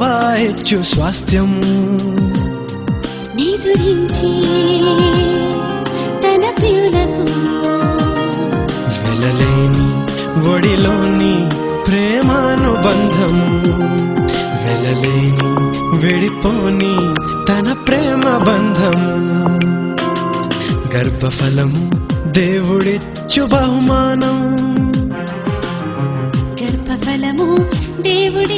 యెహోవా ఇచ్చు స్వాస్థ్యము. నిదురించి తన ప్రియులకు వెలలేని ఒడిలోని ప్రేమానుబంధం వెలలేని విడిపోని తన ప్రేమ బంధం గర్భఫలం దేవుడిచ్చు బహుమానం గర్భఫలము దేవుడి